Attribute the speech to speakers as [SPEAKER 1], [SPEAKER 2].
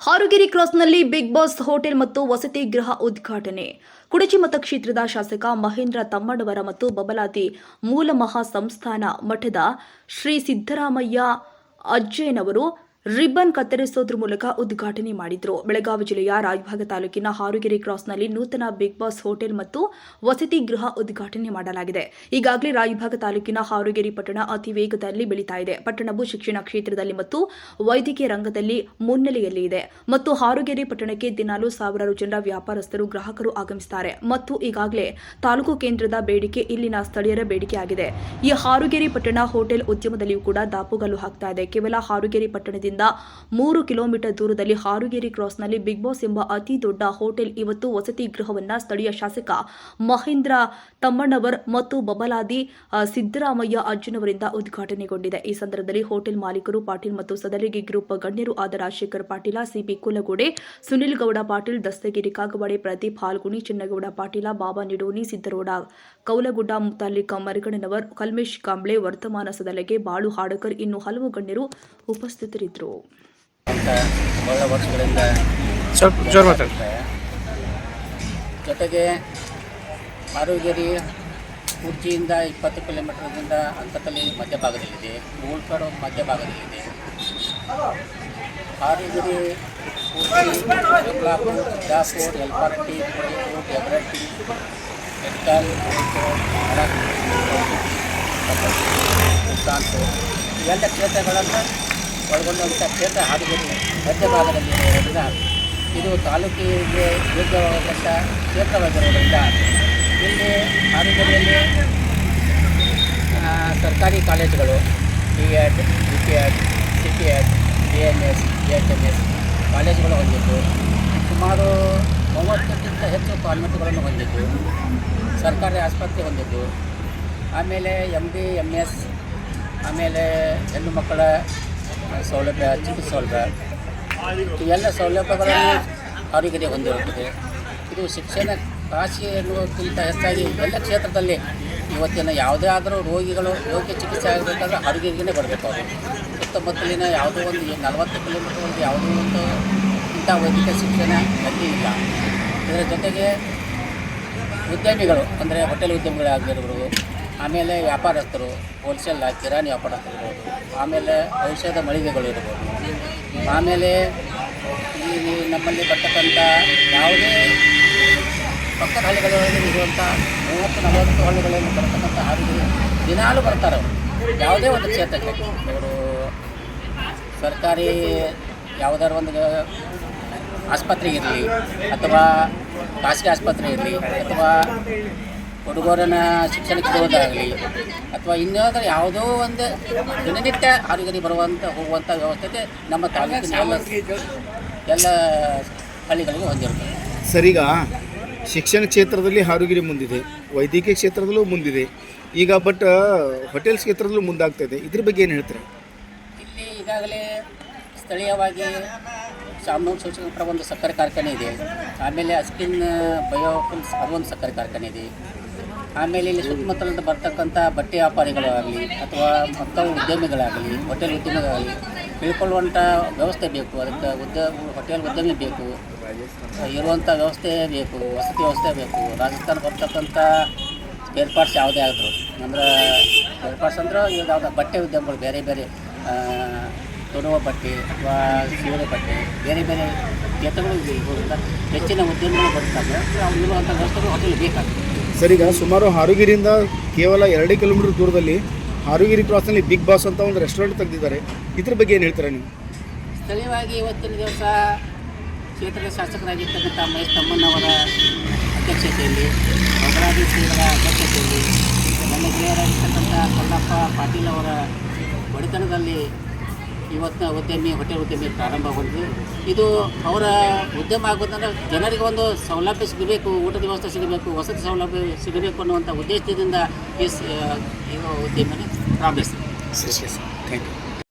[SPEAKER 1] ಹಾರುಗಿರಿ ಕ್ರಾಸ್ನಲ್ಲಿ big boss hotel ಮತ್ತು ವಸತಿ ಗೃಹ ಉದ್ಘಾಟನೆ. ಕುಡಚಿ ಮತಕ್ಷೇತ್ರದ ಶಾಸಕ ಮಹೇಂದ್ರ ತಮ್ಮಣ್ಣವರ ಮತ್ತು ಬಬಲಾತಿ ಮೂಲ ಮಹಾ ಸಂಸ್ಥಾನ ಮಠದ ಶ್ರೀ ಸಿದ್ದರಾಮಯ್ಯ ಅಜ್ಜಯ್ಯನವರು ರಿಬ್ಬನ್ ಕತ್ತರಿಸೋದ್ರ ಮೂಲಕ ಉದ್ಘಾಟನೆ ಮಾಡಿದ್ರು. ಬೆಳಗಾವಿ ಜಿಲ್ಲೆಯ ರಾಯಭಾಗ ತಾಲೂಕಿನ ಹಾರುಗೆರೆ ಕ್ರಾಸ್ನಲ್ಲಿ ನೂತನ ಬಿಗ್ ಬಾಸ್ ಹೋಟೆಲ್ ಮತ್ತು ವಸತಿ ಗೃಹ ಉದ್ಘಾಟನೆ ಮಾಡಲಾಗಿದೆ. ಈಗಾಗಲೇ ರಾಯಭಾಗ ತಾಲೂಕಿನ ಹಾರುಗೆರೆ ಪಟ್ಟಣ ಅತಿ ವೇಗದಲ್ಲಿ ಬೆಳೀತಾ ಇದೆ. ಪಟ್ಟಣವು ಶಿಕ್ಷಣ ಕ್ಷೇತ್ರದಲ್ಲಿ ಮತ್ತು ವೈದ್ಯಕೀಯ ರಂಗದಲ್ಲಿ ಮುನ್ನೆಲೆಯಲ್ಲಿ ಇದೆ. ಮತ್ತು ಹಾರುಗೆರೆ ಪಟ್ಟಣಕ್ಕೆ ದಿನಾಲು ಸಾವಿರಾರು ಜನರ ವ್ಯಾಪಾರಸ್ಥರು, ಗ್ರಾಹಕರು ಆಗಮಿಸುತ್ತಾರೆ. ಮತ್ತು ಈಗಾಗಲೇ ತಾಲೂಕು ಕೇಂದ್ರದ ಬೇಡಿಕೆ ಇಲ್ಲಿನ ಸ್ಥಳೀಯರ ಬೇಡಿಕೆಯಾಗಿದೆ ಈ ಹಾರುಗೆರೆ ಪಟ್ಟಣ ಹೋಟೆಲ್ ಉದ್ಯಮದಲ್ಲಿಯೂ ಕೂಡ ದಾಪುಗಾಲು ಹಾಕ್ತಾ ಇದೆ. ಕೇವಲ ಹಾರುಗೆರೆ ಪಟ್ಟಣದಿಂದ ಮೂರು ಕಿಲೋಮೀಟರ್ ದೂರದಲ್ಲಿ ಹಾರುಗೇರಿ ಕ್ರಾಸ್ನಲ್ಲಿ ಬಿಗ್ ಬಾಸ್ ಎಂಬ ಅತಿ ದೊಡ್ಡ ಹೋಟೆಲ್ ಇವತ್ತು ವಸತಿ ಗೃಹವನ್ನು ಸ್ಥಳೀಯ ಶಾಸಕ ಮಹೇಂದ್ರ ತಮ್ಮಣ್ಣವರ್ ಮತ್ತು ಬಬಲಾದಿ ಸಿದ್ದರಾಮಯ್ಯ ಅರ್ಜುನವರಿಂದ ಉದ್ಘಾಟನೆಗೊಂಡಿದೆ. ಈ ಸಂದರ್ಭದಲ್ಲಿ ಹೋಟೆಲ್ ಮಾಲೀಕರು ಪಾಟೀಲ್ ಮತ್ತು ಸದಲಿಗೆ ಗ್ರೂಪ್ ಗಣ್ಯರು ಆದ ರಾಜಶೇಖರ್ ಪಾಟೀಲ, ಸಿಬಿ ಕುಲಗೋಡೆ, ಸುನಿಲ್ ಗೌಡ ಪಾಟೀಲ್, ದಸ್ತಗಿರಿ ಕಾಗವಾಡೆ, ಪ್ರದೀಪ್ ಹಾಲ್ಗುಣಿ, ಚಿನ್ನಗೌಡ ಪಾಟೀಲ, ಬಾಬಾ ನಿಡೋನಿ, ಸಿದ್ದರೋಡ ಕೌಲಗುಡ್ಡ ಮುತಾಲಿಕ ಮರಿಗಣ್ಣನವರ್, ಕಲ್ಮೇಶ್ ಕಾಂಬ್ಳೆ, ವರ್ತಮಾನ ಸದಲಗೆ ಬಾಳು ಹಾಡಕರ್ ಇನ್ನು ಹಲವು ಗಣ್ಯರು ಉಪಸ್ಥಿತರಿದ್ದರು.
[SPEAKER 2] ಅಂತ ಬಹಳ ವರ್ಷಗಳಿಂದ
[SPEAKER 3] ಸ್ವಲ್ಪ ಜೋರು ಮಾತಾಡಿ.
[SPEAKER 2] ಜೊತೆಗೆ ಆರೋಗ್ಯರಿ ಕುರ್ಚಿಯಿಂದ ಇಪ್ಪತ್ತು ಕಿಲೋಮೀಟರ್ದಿಂದ ಅಂತಕಲ್ಲಿ ಮಧ್ಯಭಾಗದಲ್ಲಿದೆ. ಭಾಗದಲ್ಲಿದೆ ಮಧ್ಯಭಾಗದಲ್ಲಿದೆ. ಆರೋಗ್ಯರಿ ಯಲ್ಲಾಪುರ ಸಿದ್ದಾಪುರ ಯಲ್ಪಾರಟ್ಟಿ ಕೊಡಗು ಯಗರಟ್ಟಿ ಎಕ್ಕಲ್ ಸುಲ್ತಾನ್ಪುರ ಇವೆಲ್ಲ ಕ್ಷೇತ್ರಗಳನ್ನು ಒಳಗೊಂಡಂಥ ಕ್ಷೇತ್ರ ಹಾದಿಗೇರಿ ಮಧ್ಯಭಾಗದಲ್ಲಿ ಇರೋದ್ರಿಂದ ಇದು ತಾಲೂಕಿಗೆ ಯೋಗ್ಯವಾದಂಥ ಕ್ಷೇತ್ರವಾಗಿರೋದ್ರಿಂದ ಇಲ್ಲಿ ಹಾದಿಯಲ್ಲಿ ಸರ್ಕಾರಿ ಕಾಲೇಜುಗಳು, B Ed B P Ed, C P Ed, B M S B H M S ಕಾಲೇಜುಗಳು ಹೊಂದಿದ್ದು, ಸುಮಾರು ಮೂವತ್ತಕ್ಕಿಂತ ಹೆಚ್ಚು ಕಾನ್ವೆಂಟ್ಗಳನ್ನು ಹೊಂದಿದ್ದು, ಸರ್ಕಾರಿ ಆಸ್ಪತ್ರೆ ಹೊಂದಿದ್ದು, ಆಮೇಲೆ ಎಂ ಬಿ ಎಂ ಎಸ್, ಆಮೇಲೆ ಹೆಣ್ಣು ಮಕ್ಕಳ ಸೌಲಭ್ಯ ಚಿಕಿತ್ಸೆ ಸೌಲಭ್ಯ. ಎಲ್ಲ ಸೌಲಭ್ಯಗಳನ್ನು ಅವರಿಗೆ ಹೊಂದಿರುತ್ತದೆ. ಇದು ಶಿಕ್ಷಣ ಕಾಶಿ ಎನ್ನುವುದಕ್ಕಿಂತ ಹೆಚ್ಚಾಗಿ ಎಲ್ಲ ಕ್ಷೇತ್ರದಲ್ಲಿ ಇವತ್ತಿನ ಯಾವುದೇ ಆದರೂ ರೋಗಿಗಳು ರೋಗಿ ಚಿಕಿತ್ಸೆ ಆಗಬೇಕಾದ್ರೆ ಆರೋಗ್ಯಕ್ಕೆ ಬರಬೇಕು ಅವರು. ಸುತ್ತಮುತ್ತಲಿನ ಯಾವುದೋ ಒಂದು ನಲವತ್ತು ಕಿಲೋಮೀಟರ್ ಒಂದು ಯಾವುದೋ ಒಂದು ಇಂಥ ವೈದ್ಯಕೀಯ ಶಿಕ್ಷಣ ಅಲ್ಲಿ ಇಲ್ಲ. ಇದರ ಜೊತೆಗೆ ಉದ್ಯಮಿಗಳು, ಅಂದರೆ ಹೋಟೆಲ್ ಉದ್ಯಮಿಗಳಾಗಿರ್ಬೋದು ಆಮೇಲೆ ವ್ಯಾಪಾರಸ್ಥರು ಹೋಲ್ಸೇಲ್ ಕಿರಾಣಿ ವ್ಯಾಪಾರಸ್ಥರು ಇರ್ಬೋದು ಆಮೇಲೆ ಔಷಧ ಮಳಿಗೆಗಳು ಇರ್ಬೋದು ಆಮೇಲೆ ಈ ನಮ್ಮಲ್ಲಿ ಬರ್ತಕ್ಕಂಥ ಯಾವುದೇ ಪಕ್ಕದ ಹಳ್ಳಿಗಳಲ್ಲಿ ಇರುವಂಥ ಮೂವತ್ತು, ನಲವತ್ತು ಹಳ್ಳಿಗಳಲ್ಲಿ ಬರ್ತಕ್ಕಂಥ ಹಾಡಿಗೆ ದಿನಾಲೂ ಬರ್ತಾರೆ ಅವರು. ಯಾವುದೇ ಒಂದು ಕ್ಷೇತ್ರಕ್ಕೆ. ಅವರು ಸರ್ಕಾರಿ ಯಾವುದಾದ್ರು ಒಂದು ಆಸ್ಪತ್ರೆ ಇರಲಿ, ಅಥವಾ ಖಾಸಗಿ ಆಸ್ಪತ್ರೆ ಇರಲಿ, ಅಥವಾ ಹುಡುಗರನ್ನ ಶಿಕ್ಷಣಕ್ಕೆ ಹೋದಾಗಲಿ ಅಥವಾ ಇನ್ಯಾವುದಾದ್ರು ಯಾವುದೋ ಒಂದು ದಿನನಿತ್ಯ ಆರೋಗ್ಯದಲ್ಲಿ ಬರುವಂಥ ಹೋಗುವಂಥ ವ್ಯವಸ್ಥೆ ನಮ್ಮ ತಾಲೂಕಿನ ಎಲ್ಲ ಹಳ್ಳಿಗಳಿಗೂ
[SPEAKER 3] ಹೊಂದಿರುತ್ತೆ. ಸರಿಗ ಶಿಕ್ಷಣ ಕ್ಷೇತ್ರದಲ್ಲಿ ಹಾರುಗಿರಿ ಮುಂದಿದೆ ವೈದ್ಯಕೀಯ ಕ್ಷೇತ್ರದಲ್ಲೂ ಮುಂದಿದೆ. ಈಗ ಬಟ್ ಹೋಟೆಲ್ ಕ್ಷೇತ್ರದಲ್ಲೂ ಮುಂದಾಗ್ತಾ ಇದೆ. ಇದ್ರ ಬಗ್ಗೆ ಏನು ಹೇಳ್ತಾರೆ?
[SPEAKER 2] ಇಲ್ಲಿ ಈಗಾಗಲೇ ಸ್ಥಳೀಯವಾಗಿ ಶಾಮನೂರು ಶಿಕ್ಷಕರ ಒಂದು ಸಕ್ಕರೆ ಕಾರ್ಖಾನೆ ಇದೆ. ಆಮೇಲೆ ಅಸ್ಕಿನ್ ಬಯೋಫಿಲ್ಸ್ ಅದೊಂದು ಸಕ್ಕರೆ ಕಾರ್ಖಾನೆ ಇದೆ. ಆಮೇಲೆ ಇಲ್ಲಿ ಸುತ್ತಮುತ್ತಲಿಂದ ಬರ್ತಕ್ಕಂಥ ಬಟ್ಟೆ ವ್ಯಾಪಾರಿಗಳು ಆಗಲಿ ಅಥವಾ ಮಕ್ಕಳ ಉದ್ಯಮಿಗಳಾಗಲಿ ಹೋಟೆಲ್ ಉದ್ಯಮಿಗಳಾಗಲಿ, ತಿಳ್ಕೊಳ್ಳುವಂಥ ವ್ಯವಸ್ಥೆ ಬೇಕು. ಅದಕ್ಕೆ ಉದ್ಯ ಹೋಟೆಲ್ ಉದ್ಯಮಿ ಬೇಕು, ಇರುವಂಥ ವ್ಯವಸ್ಥೆ ಬೇಕು, ವಸತಿ ವ್ಯವಸ್ಥೆ ಬೇಕು. ರಾಜಸ್ಥಾನ ಬರ್ತಕ್ಕಂಥ ಸ್ಪೇರ್ ಪಾರ್ಟ್ಸ್ ಯಾವುದೇ ಆದರೂ. ಅಂದ್ರೆ ಸ್ಪೇರ್ ಅಂದ್ರೆ ಈಗ ಯಾವುದೋ ಬಟ್ಟೆ ಉದ್ಯಮಗಳು ಬೇರೆ ಬೇರೆ ತೊಡುವ ಬಟ್ಟೆ ಅಥವಾ ಸೀರೆ ಬಟ್ಟೆ, ಬೇರೆ ಬೇರೆ ಕ್ಷೇತ್ರಗಳು ಇರೋದ್ರಿಂದ ಹೆಚ್ಚಿನ ಉದ್ಯಮಗಳು ಬರ್ತವೆ ಇರುವಂಥ ವ್ಯವಸ್ಥೆಗಳು ಹೋಟೆಲ್ ಬೇಕಾಗ್ತದೆ.
[SPEAKER 3] ಸರ್, ಈಗ ಸುಮಾರು ಹಾರುಗಿರಿಯಿಂದ ಕೇವಲ ಎರಡು ಕಿಲೋಮೀಟರ್ ದೂರದಲ್ಲಿ ಹಾರುಗಿರಿ ಕ್ರಾಸ್ನಲ್ಲಿ ಬಿಗ್ ಬಾಸ್ ಅಂತ ಒಂದು ರೆಸ್ಟೋರೆಂಟ್ ತೆಗೆದಿದ್ದಾರೆ. ಇದ್ರ ಬಗ್ಗೆ ಏನು ಹೇಳ್ತಾರೆ ನೀವು?
[SPEAKER 2] ಸ್ಥಳೀಯವಾಗಿ ಇವತ್ತಿನ ದಿವಸ ಕ್ಷೇತ್ರದ ಶಾಸಕರಾಗಿರ್ತಕ್ಕಂಥ ಮಹೇಶ್ ತಮ್ಮನವರ ಅಧ್ಯಕ್ಷತೆಯಲ್ಲಿ ಭದ್ರಾದಿ ಶ್ರೀಗಳ ಅಧ್ಯಕ್ಷತೆಯಲ್ಲಿ ನನ್ನ ಗೆಳೆಯರಾಗಿರ್ತಕ್ಕಂಥ ಕಲ್ಲಪ್ಪ ಪಾಟೀಲ್ ಅವರ ಒಡೆತನದಲ್ಲಿ ಇವತ್ತಿನ ಉದ್ಯಮಿ ಹೋಟೆಲ್ ಉದ್ಯಮಿ ಪ್ರಾರಂಭಗೊಂಡಿದೆ. ಇದು ಅವರ ಉದ್ಯಮ ಆಗೋದಂದ್ರೆ ಜನರಿಗೆ ಒಂದು ಸೌಲಭ್ಯ ಸಿಗಬೇಕು, ಊಟದ ವ್ಯವಸ್ಥೆ ಸಿಗಬೇಕು, ವಸತಿ ಸೌಲಭ್ಯ ಸಿಗಬೇಕು ಅನ್ನುವಂಥ ಉದ್ದೇಶದಿಂದ ಈ ಸರಿ ಉದ್ಯಮನ ಪ್ರಾರಂಭಿಸಿದೆ.
[SPEAKER 3] Thank you